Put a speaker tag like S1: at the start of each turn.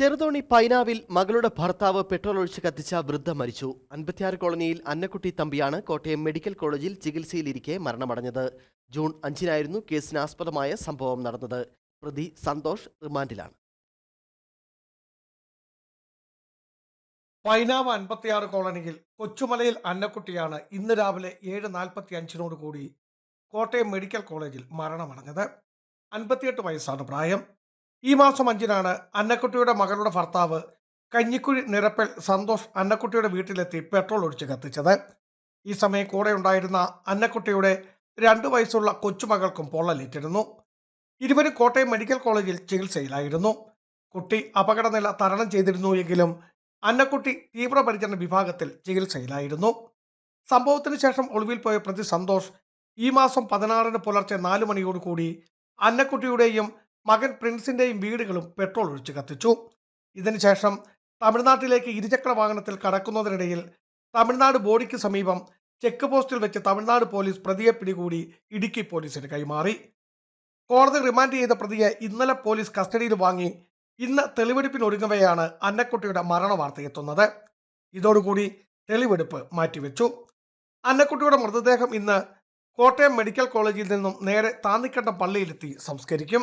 S1: ചെറുതോണി പൈനാവിൽ മകളുടെ ഭർത്താവ് പെട്രോൾ ഒഴിച്ച് കത്തിച്ച വൃദ്ധ മരിച്ചു. അൻപത്തിയാറ് കോളനിയിൽ അന്നക്കുട്ടി തമ്പിയാണ് കോട്ടയം മെഡിക്കൽ കോളേജിൽ ചികിത്സയിലിരിക്കെ മരണമടഞ്ഞത്. ജൂൺ അഞ്ചിനായിരുന്നു കേസിനാസ്പദമായ സംഭവം നടന്നത്. പ്രതി സന്തോഷ് റിമാൻഡിലാണ്.
S2: പൈനാവ് അൻപത്തിയാറ് കോളനിയിൽ കൊച്ചുമലയിൽ അന്നക്കുട്ടിയാണ് ഇന്ന് രാവിലെ ഏഴ് നാൽപ്പത്തി അഞ്ചിനോട് കൂടി കോട്ടയം മെഡിക്കൽ കോളേജിൽ മരണമടഞ്ഞത്. അൻപത്തിയെട്ട് വയസ്സാണ് പ്രായം. ഈ മാസം അഞ്ചിനാണ് അന്നക്കുട്ടിയുടെ മകളുടെ ഭർത്താവ് കഞ്ഞിക്കുഴി നിരപ്പൽ സന്തോഷ് അന്നക്കുട്ടിയുടെ വീട്ടിലെത്തി പെട്രോൾ ഒഴിച്ച് കത്തിച്ചത്. ഈ സമയം കൂടെ ഉണ്ടായിരുന്ന അന്നക്കുട്ടിയുടെ രണ്ട് വയസ്സുള്ള കൊച്ചുമകൾക്കും പൊള്ളലേറ്റിരുന്നു. ഇരുവരും കോട്ടയം മെഡിക്കൽ കോളേജിൽ ചികിത്സയിലായിരുന്നു. കുട്ടി അപകടനില തരണം ചെയ്തിരുന്നു എങ്കിലും അന്നക്കുട്ടി തീവ്രപരിചരണ വിഭാഗത്തിൽ ചികിത്സയിലായിരുന്നു. സംഭവത്തിന് ശേഷം ഒളിവിൽ പോയ പ്രതി സന്തോഷ് ഈ മാസം പതിനാറിന് പുലർച്ചെ നാലു മണിയോടുകൂടി അന്നക്കുട്ടിയുടെയും മകൻ പ്രിൻസിന്റെയും വീടുകളും പെട്രോൾ ഒഴിച്ച് കത്തിച്ചു. ഇതിനുശേഷം തമിഴ്നാട്ടിലേക്ക് ഇരുചക്ര വാഹനത്തിൽ കടക്കുന്നതിനിടയിൽ തമിഴ്നാട് ബോഡിക്ക് സമീപം ചെക്ക് പോസ്റ്റിൽ വെച്ച് തമിഴ്നാട് പോലീസ് പ്രതിയെ പിടികൂടി ഇടുക്കി പോലീസിന് കൈമാറി. കോടതി റിമാൻഡ് ചെയ്ത പ്രതിയെ ഇന്നലെ പോലീസ് കസ്റ്റഡിയിൽ വാങ്ങി ഇന്ന് തെളിവെടുപ്പിനൊരുങ്ങവെയാണ് അന്നക്കുട്ടിയുടെ മരണ വാർത്ത എത്തുന്നത് ഇതോടുകൂടി തെളിവെടുപ്പ് മാറ്റിവെച്ചു. അന്നക്കുട്ടിയുടെ മൃതദേഹം ഇന്ന് കോട്ടയം മെഡിക്കൽ കോളേജിൽ നിന്നും നേരെ താന്നിക്കണ്ടം പള്ളിയിലെത്തി സംസ്കരിക്കും.